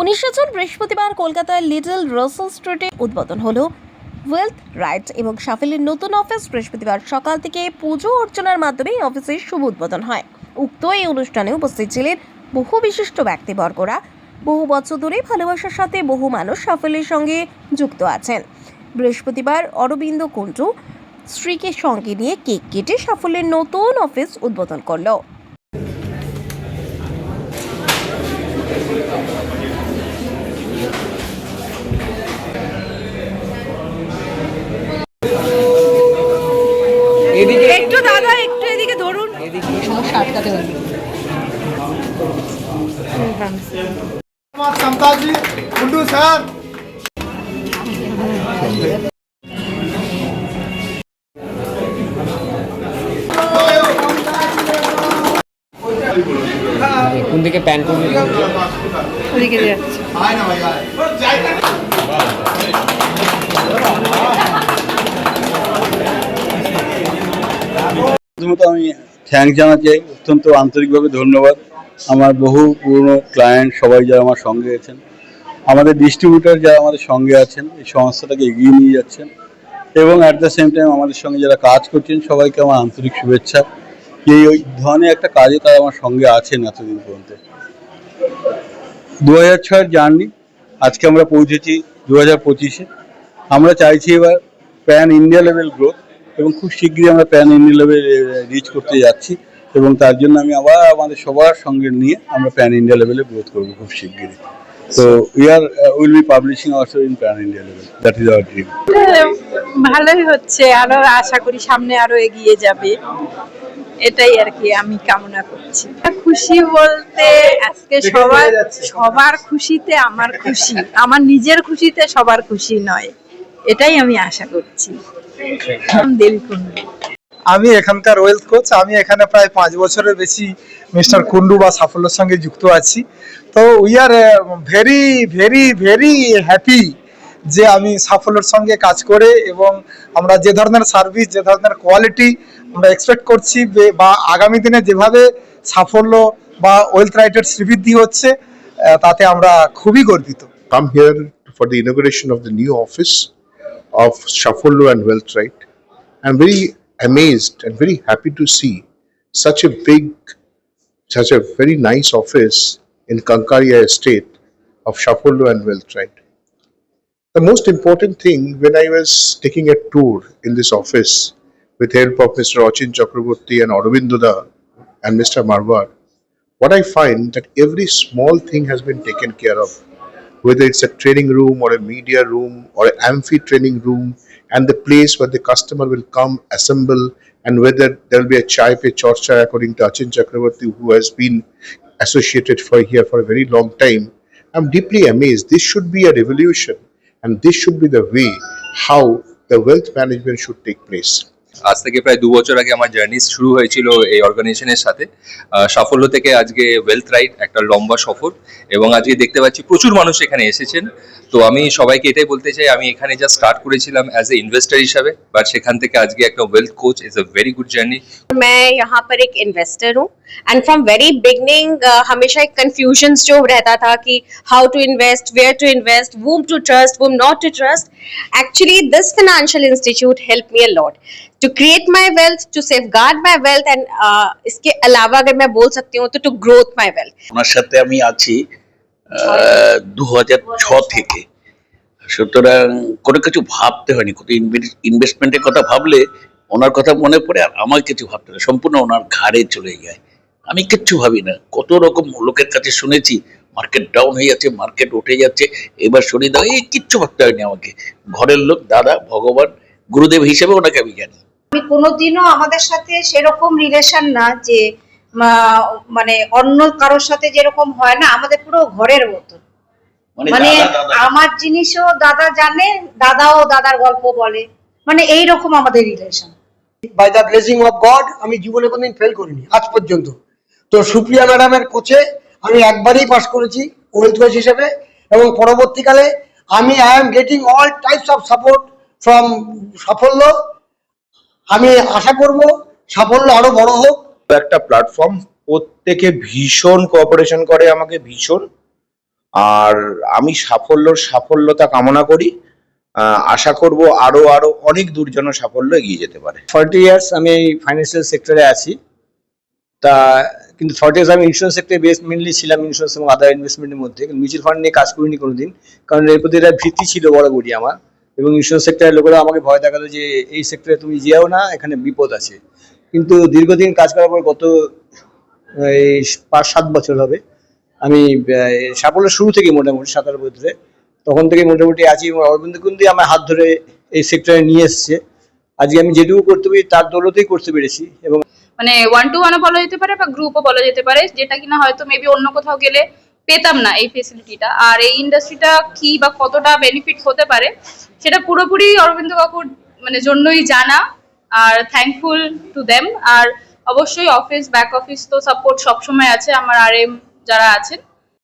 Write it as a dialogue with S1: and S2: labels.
S1: উনিশে জুন বৃহস্পতিবার কলকাতার লিটল রসেল স্ট্রিটে উদ্বোধন হলো ওয়েলথ রাইট এবং সাফেলের নতুন অফিস। বৃহস্পতিবার সকাল থেকে পুজো অর্চনার মাধ্যমে অফিসের শুভ উদ্বোধন হয়। উক্ত এই অনুষ্ঠানে উপস্থিত ছিলেন বহু বিশিষ্ট ব্যক্তিবর্গরা। বহু বছর ধরে ভালোবাসার সাথে বহু মানুষ সাফল্যের সঙ্গে যুক্ত আছেন। বৃহস্পতিবার অরবিন্দ কুণ্ডু স্ত্রীকে সঙ্গে নিয়ে কেক কেটে সাফল্যের নতুন অফিস উদ্বোধন করল।
S2: আটকাতে পারবে।
S3: কোন দিকে প্যান করবে?
S4: আমি থ্যাংক জানাতে অত্যন্ত আন্তরিকভাবে ধন্যবাদ। আমার বহু পুরনো ক্লায়েন্ট সবাই যারা আমার সঙ্গে আছেন, আমাদের ডিস্ট্রিবিউটর যারা আমাদের সঙ্গে আছেন, এই সংস্থাটাকে এগিয়ে নিয়ে যাচ্ছেন এবং অ্যাট দ্য সেম টাইম আমাদের সঙ্গে যারা কাজ করছেন, সবাইকে আমার আন্তরিক শুভেচ্ছা। যে ওই ধরনের একটা কাজে তারা আমার সঙ্গে আছেন এতদিন পর্যন্ত। দু হাজার ছয়ের জার্নি, আজকে আমরা পৌঁছেছি দু হাজার পঁচিশে। আমরা চাইছি এবার প্যান ইন্ডিয়া লেভেল গ্রোথ এবং খুব শীঘ্রই আমরা প্যান ইন্ডিয়া লেভেল রিচ করতে যাচ্ছি এবং তার জন্য আমি আবার আমাদের সবার সঙ্গে নিয়ে আমরা প্যান ইন্ডিয়া লেভেলে গ্রোথ করব খুব শীঘ্রই। তো we are will be publishing also in pan India level that is our dream
S2: ভালোই হচ্ছে আরও আশা করি সামনে আরও এগিয়ে যাবে। এটাই আর কি আমি কামনা করছি। খুশি বলতে আজকে সবার সবার খুশিতে আমার খুশি। আমার নিজের খুশিতে সবার খুশি নয়। এটাই আমি আশা করছি।
S5: আমি এখানকার ওয়েলথ কোচ, আমি এখানে প্রায় পাঁচ বছরের বেশি মিস্টার কুন্ডু বা সাফল্যের সঙ্গে যুক্ত আছি। তো we are very very very happy যে আমি সাফল্যের সঙ্গে কাজ করে এবং আমরা যে ধরনের সার্ভিস যে ধরনের কোয়ালিটি আমরা এক্সপেক্ট করছি বা আগামী দিনে যেভাবে সাফল্য বা ওয়েলথ রাইটের শ্রীবৃদ্ধি হচ্ছে তাতে আমরা খুবই গর্বিত।
S6: Come here for the inauguration of the new office. Of Shaffollo and Wealth Right. I'm very amazed and very happy to see such a big, such a very nice office in Kankaria Estate of Shaffollo and Wealth Right. The most important thing when I was taking a tour in this office with the help of Mr. Achin Chakraborty and Aurobindo and Mr. Marwar, what I find that every small thing has been taken care of whether it's a training room or a media room or an amphi training room and the place where the customer will come assemble and whether there will be a chai pe chorcha according to Achin Chakraborty who has been associated for here for a very long time. I'm deeply amazed. This should be a revolution and this should be the way how the wealth management should take place
S7: আজ থেকে প্রায় দু বছর আগে আমার journey শুরু হয়েছিল এই অর্গানাইজেশনের সাথে আহ, সাফল্য থেকে আজকে ওয়েলথ রাইট একটা লম্বা সফর এবং আজকে দেখতে পাচ্ছি প্রচুর মানুষ এখানে এসেছেন তো আমি সবাইকে এটাই বলতে চাই আমি এখানে যা স্টার্ট করেছিলাম অ্যাজ এ ইনভেস্টার হিসাবে বাট সেখান থেকে আজকে একটা wealth coach is a very good journey
S8: मैं यहाँ पर एक इन्वेस्टर हूँ एंड फ्रॉम वेरी बिगनिंग हमेशा एक कंफ्यूजन जो रहता था कि how to invest where to invest whom to trust whom not to trust actually this financial institute help me a lot To create my wealth to safeguard my wealth and इसके अलावा अगर मैं बोल सकती हूँ तो टू ग्रोथ माई वेल्थ
S9: ওনার সাথে আমি আছি দু হাজার ছ থেকে সুতরাং কোনো কিছু ভাবতে হয়নি কত ইনভেস্টমেন্টের কথা ভাবলে ওনার কথা মনে পড়ে আর আমার কিছু ভাবতে হয় না। সম্পূর্ণ ওনার ঘাড়ে চলে যায় আমি কিচ্ছু ভাবি না কত রকম লোকের কাছে শুনেছি মার্কেট ডাউন হয়ে যাচ্ছে মার্কেট উঠে যাচ্ছে এবার শুনি দাও এই কিচ্ছু ভাবতে হয়নি আমাকে ঘরের লোক দাদা ভগবান গুরুদেব হিসেবে ওনাকে আমি জানি
S10: আমি কোনোদিনও আমাদের সাথে সেরকম রিলেশন না যে মানে অন্য কারোর সাথে যেরকম হয় না আমাদের পুরো ঘরের মতো মানে
S9: দাদা।
S10: আমার জিনিসও দাদা জানে দাদাও দাদার গল্প বলে। মানে এই রকম আমাদের relation
S11: by the blessing of God আমি জীবনে কোনদিন ফেল করিনি আজ পর্যন্ত। তো সুপ্রিয়া ম্যাডামের কোচে আমি একবারই পাস করেছি ওয়েলথ কোচ হিসেবে এবং পরবর্তীকালে আমি I am getting all types of support from Saphalya আমি আশা করব সাফল্য আরও বড় হোক।
S12: একটা প্ল্যাটফর্ম প্রত্যেকে ভীষণ কোঅপারেশন করে আমাকে ভীষণ। আর আমি সাফল্যর সাফল্যতা কামনা করি। আশা করব আরও আরও অনেক দূর যেন সাফল্য এগিয়ে যেতে পারে।
S3: ফর্টি ইয়ার্স আমি এই ফাইন্যান্সিয়াল সেক্টরে আছি। তা কিন্তু ফর্টি ইয়ার্স আমি ইন্স্যুরেন্স সেক্টরে বেস মেনলি ছিলাম ইন্স্যুরেন্স এবং আদার ইনভেস্টমেন্টের মধ্যে। মিউচুয়াল ফান্ড নিয়ে কাজ করিনি কোনোদিন। কারণ এর প্রতি একটা ভীতি ছিল বরাবরই আমার। এবং ইন্স্যুরেন্স সেক্টরের লোকেরা আমাকে ভয় দেখাতো যে এই সেক্টরে তুমি যেও না এখানে বিপদ আছে। কিন্তু দীর্ঘদিন কাজ করার পর গত এই পাঁচ সাত বছর হবে আমি আহ, সাফল্যের শুরু থেকে মোটামুটি সাঁতার বছরে তখন থেকে মোটামুটি আছি অরবিন্দ কুন্দি আমার হাত ধরে এই সেক্টরে নিয়ে এসছে। আজকে আমি যেটুকু করতে পারি তার দৌলতেই করতে পেরেছি এবং
S2: মানে ওয়ান টু ওয়ানও বলা যেতে পারে বা গ্রুপও বলা যেতে পারে যেটা কিনা হয়তো মেবি অন্য কোথাও গেলে পেতাম না এই ফেসিলিটিটা আর এই ইন্ডাস্ট্রিটা কি বা কতটা বেনিফিট হতে পারে, সেটা পুরোপুরি অরবিন্দ কাকুর মানে জন্যই জানা। আর থ্যাঙ্কফুল টু দেম আর অবশ্যই অফিস ব্যাক অফিস তো সাপোর্ট সবসময় আছে। আমার আর এম যারা আছেন